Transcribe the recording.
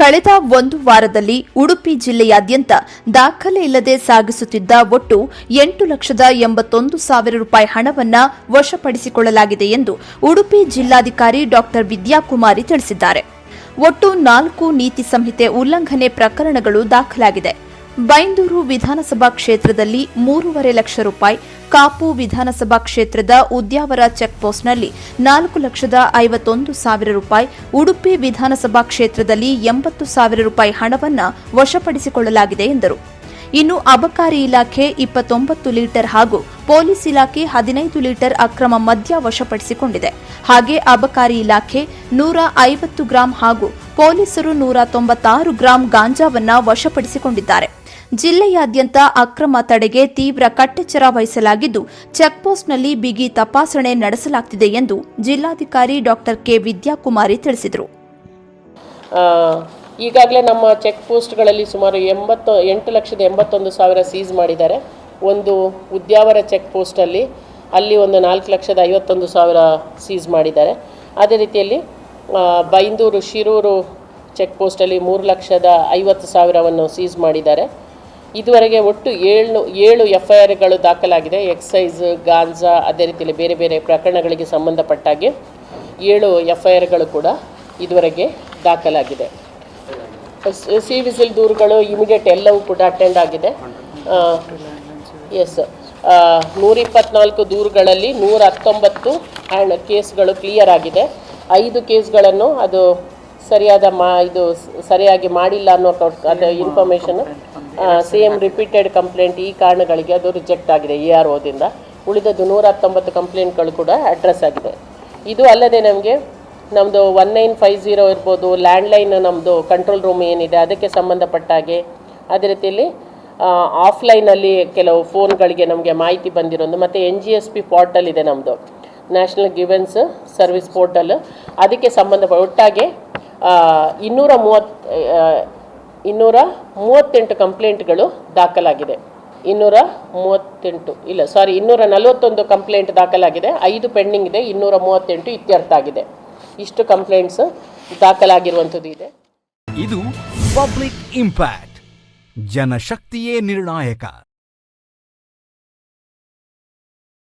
ಕಳೆದ ಒಂದು ವಾರದಲ್ಲಿ ಉಡುಪಿ ಜಿಲ್ಲೆಯಾದ್ಯಂತ ದಾಖಲೆ ಇಲ್ಲದೆ ಸಾಗಿಸುತ್ತಿದ್ದ ಒಟ್ಟು ಎಂಟು ಲಕ್ಷದ ಎಂಬತ್ತೊಂದು ಸಾವಿರ ರೂಪಾಯಿ ಹಣವನ್ನು ವಶಪಡಿಸಿಕೊಳ್ಳಲಾಗಿದೆ ಎಂದು ಉಡುಪಿ ಜಿಲ್ಲಾಧಿಕಾರಿ ಡಾ ವಿದ್ಯಾಕುಮಾರಿ ತಿಳಿಸಿದ್ದಾರೆ. ಒಟ್ಟು ನಾಲ್ಕು ನೀತಿ ಸಂಹಿತೆ ಉಲ್ಲಂಘನೆ ಪ್ರಕರಣಗಳು ದಾಖಲಾಗಿದೆ. ಬೈಂದೂರು ವಿಧಾನಸಭಾ ಕ್ಷೇತ್ರದಲ್ಲಿ ಮೂರುವರೆ ಲಕ್ಷ ರೂಪಾಯಿ ಕಾಪು ವಿಧಾನಸಭಾ ಕ್ಷೇತ್ರದ ಉದ್ಯಾವರ ಚೆಕ್ಪೋಸ್ಟ್ನಲ್ಲಿ ನಾಲ್ಕು ಲಕ್ಷದ ಐವತ್ತೊಂದು ಸಾವಿರ ರೂಪಾಯಿ, ಉಡುಪಿ ವಿಧಾನಸಭಾ ಕ್ಷೇತ್ರದಲ್ಲಿ ಎಂಬತ್ತು ಸಾವಿರ ರೂಪಾಯಿ ಹಣವನ್ನು ವಶಪಡಿಸಿಕೊಳ್ಳಲಾಗಿದೆ ಎಂದರು. ಇನ್ನು ಅಬಕಾರಿ ಇಲಾಖೆ ಇಪ್ಪತ್ತೊಂಬತ್ತು ಲೀಟರ್ ಹಾಗೂ ಪೊಲೀಸ್ ಇಲಾಖೆ ಹದಿನೈದು ಲೀಟರ್ ಅಕ್ರಮ ಮದ್ಯ ವಶಪಡಿಸಿಕೊಂಡಿದೆ. ಹಾಗೆ ಅಬಕಾರಿ ಇಲಾಖೆ ನೂರ ಐವತ್ತು ಗ್ರಾಂ ಹಾಗೂ ಪೊಲೀಸರು ನೂರ ತೊಂಬತ್ತಾರು ಗ್ರಾಂ ಗಾಂಜಾವನ್ನು ವಶಪಡಿಸಿಕೊಂಡಿದ್ದಾರೆ. ಜಿಲ್ಲೆಯಾದ್ಯಂತ ಅಕ್ರಮ ತಡೆಗೆ ತೀವ್ರ ಕಟ್ಟೆಚ್ಚರ ವಹಿಸಲಾಗಿದ್ದು, ಚೆಕ್ಪೋಸ್ಟ್ನಲ್ಲಿ ಬಿಗಿ ತಪಾಸಣೆ ನಡೆಸಲಾಗುತ್ತಿದೆ ಎಂದು ಜಿಲ್ಲಾಧಿಕಾರಿ ಡಾಕ್ಟರ್ ಕೆ ವಿದ್ಯಾಕುಮಾರಿ ತಿಳಿಸಿದರು. ಈಗಾಗಲೇ ನಮ್ಮ ಚೆಕ್ ಪೋಸ್ಟ್ಗಳಲ್ಲಿ ಸುಮಾರು ಎಂಬತ್ತು, ಎಂಟು ಲಕ್ಷದ ಎಂಬತ್ತೊಂದು ಸಾವಿರ ಸೀಸ್ ಮಾಡಿದ್ದಾರೆ. ಒಂದು ಉದ್ಯಾವರ ಚೆಕ್ ಪೋಸ್ಟಲ್ಲಿ ಅಲ್ಲಿ ಒಂದು ನಾಲ್ಕು ಲಕ್ಷದ ಐವತ್ತೊಂದು ಸಾವಿರ ಸೀಸ್ ಮಾಡಿದ್ದಾರೆ. ಅದೇ ರೀತಿಯಲ್ಲಿ ಬೈಂದೂರು, ಶಿರೂರು ಚೆಕ್ ಪೋಸ್ಟಲ್ಲಿ ಮೂರು ಲಕ್ಷದ ಐವತ್ತು ಸಾವಿರವನ್ನು ಸೀಸ್ ಮಾಡಿದ್ದಾರೆ. ಇದುವರೆಗೆ ಒಟ್ಟು ಏಳು ಏಳು ಎಫ್ ಐ ಆರ್ಗಳು ದಾಖಲಾಗಿದೆ. ಎಕ್ಸೈಸ್, ಗಾಂಜಾ, ಅದೇ ರೀತಿಯಲ್ಲಿ ಬೇರೆ ಬೇರೆ ಪ್ರಕರಣಗಳಿಗೆ ಸಂಬಂಧಪಟ್ಟಾಗೆ ಏಳು ಎಫ್ ಐ ಆರ್ಗಳು ಕೂಡ ಇದುವರೆಗೆ ದಾಖಲಾಗಿದೆ. ಸಿ ವಿಸಿಲ್ ದೂರುಗಳು ಇಮಿಡಿಯೇಟ್ ಎಲ್ಲವೂ ಕೂಡ ಅಟೆಂಡ್ ಆಗಿದೆ. ಎಸ್ ನೂರಿಪ್ಪತ್ನಾಲ್ಕು ದೂರುಗಳಲ್ಲಿ ನೂರ ಹತ್ತೊಂಬತ್ತು ಆ್ಯಂಡ್ ಕೇಸ್ಗಳು ಕ್ಲಿಯರ್ ಆಗಿದೆ. ಐದು ಕೇಸ್ಗಳನ್ನು ಅದು ಸರಿಯಾದ ಮಾ, ಇದು ಸರಿಯಾಗಿ ಮಾಡಿಲ್ಲ ಅನ್ನೋ ಅದು ಇನ್ಫಾರ್ಮೇಷನ್ ಸೇಮ್ ರಿಪೀಟೆಡ್ ಕಂಪ್ಲೇಂಟ್ ಈ ಕಾರಣಗಳಿಗೆ ಅದು ರಿಜೆಕ್ಟ್ ಆಗಿದೆ ಇ ಆರ್ ಓದಿಂದ ಉಳಿದದ್ದು ನೂರ ಹತ್ತೊಂಬತ್ತು ಕಂಪ್ಲೇಂಟ್ಗಳು ಕೂಡ ಅಡ್ರೆಸ್ ಆಗಿದೆ. ಇದು ಅಲ್ಲದೆ ನಮಗೆ ನಮ್ಮದು ಒನ್ ನೈನ್ ಫೈವ್ ಜೀರೋ ಇರ್ಬೋದು ಲ್ಯಾಂಡ್ಲೈನ್ ನಮ್ಮದು ಕಂಟ್ರೋಲ್ ರೂಮ್ ಏನಿದೆ, ಅದಕ್ಕೆ ಸಂಬಂಧಪಟ್ಟ ಹಾಗೆ. ಅದೇ ರೀತಿಯಲ್ಲಿ ಆಫ್ಲೈನಲ್ಲಿ ಕೆಲವು ಫೋನ್ಗಳಿಗೆ ನಮಗೆ ಮಾಹಿತಿ ಬಂದಿರೋದು, ಮತ್ತು N G S P portal ಇದೆ ನಮ್ಮದು ನ್ಯಾಷನಲ್ ಗಿವೆನ್ಸ್ ಸರ್ವಿಸ್ ಪೋರ್ಟಲ್ ಅದಕ್ಕೆ ಸಂಬಂಧಪಟ್ಟ ಒಟ್ಟಾಗೆ ಇನ್ನೂರ ಮೂವತ್ತು ಇನ್ನೂರ ಮೂವತ್ತೆಂಟು ಕಂಪ್ಲೇಂಟ್ಗಳು ದಾಖಲಾಗಿದೆ. ಇನ್ನೂರ ಮೂವತ್ತೆಂಟು ಇಲ್ಲ ಸಾರಿ ಇನ್ನೂರ ನಲವತ್ತೊಂದು ಕಂಪ್ಲೇಂಟ್ ದಾಖಲಾಗಿದೆ. ಐದು ಪೆಂಡಿಂಗ್ ಇದೆ ಇನ್ನೂರ ಮೂವತ್ತೆಂಟು ಇತ್ಯರ್ಥ ಆಗಿದೆ ಇಷ್ಟು ಕಂಪ್ಲೇಂಟ್ಸ್ ದಾಖಲಾಗಿರುವಂಥದ್ದು ಇದೆ. ಇದು ಪಬ್ಲಿಕ್ ಇಂಪ್ಯಾಕ್ಟ್, ಜನಶಕ್ತಿಯೇ ನಿರ್ಣಾಯಕ.